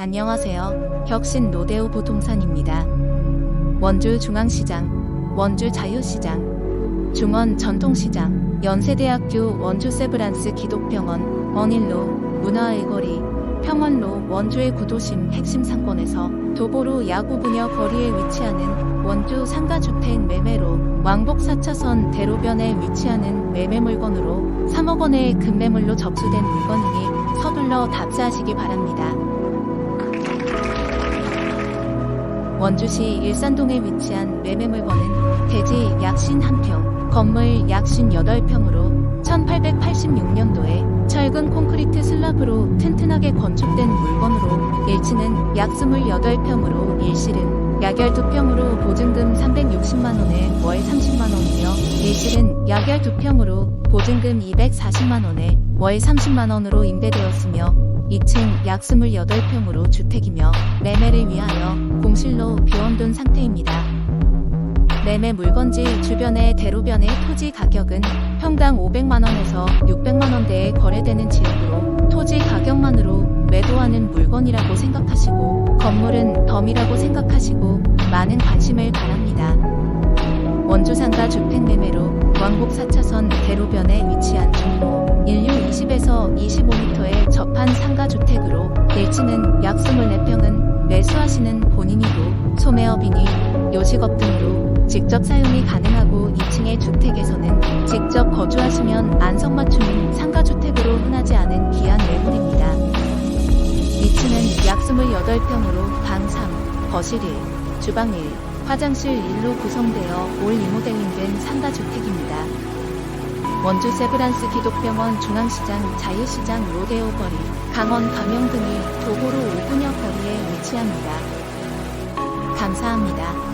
안녕하세요. 혁신 로데오 부동산입니다. 원주 중앙시장, 원주 자유시장, 중원 전통시장, 연세대학교 원주 세브란스 기독병원, 원일로, 문화의 거리, 평원로 원주의 구도심 핵심 상권에서 도보로 야구부녀 거리에 위치하는 원주 상가주택 매매로 왕복 4차선 대로변에 위치하는 매매 물건으로 3억 원의 급매물로 접수된 물건이니 서둘러 답사하시기 바랍니다. 원주시 일산동에 위치한 매매 물건은 대지 약신 1평, 건물 약신 8평으로 1886년도에 철근 콘크리트 슬랍으로 튼튼하게 건축된 물건으로 1층은 약 28평으로 일실은 약 12평으로 보증금 360만원에 월 30만원이며 일실은 약 12평으로 보증금 240만원에 월 30만원으로 임대되었으며 2층 약 28평으로 주택이며 매매를 위하여 공실로 비워둔 상태입니다. 매매 물건지 주변의 대로변의 토지 가격은 평당 500만원에서 600만원대에 거래되는 지역으로 토지 가격만으로 매도하는 물건이라고 생각하시고 건물은 덤이라고 생각하시고 많은 관심을 바랍니다. 원주상가 주택 매매로 왕복 4차선 대로변에 위치한 종로 1류 20에서 25m에 접한 상가주택으로 1층은 약 24평은 매수하시는 본인이고 소매업이니 요식업 등으로 직접 사용이 가능하고 2층의 주택에서는 직접 거주하시면 안성맞춤인 상가주택으로 흔하지 않은 귀한 매물입니다. 2층은 약 28평으로 방 3, 거실 1, 주방 1, 화장실 1로 구성되어 올 리모델링된 상가주택입니다. 원주 세브란스 기독병원 중앙시장 자유시장 로데오 거리 강원 감영 등이 도보로 5분여 거리에 위치합니다. 감사합니다.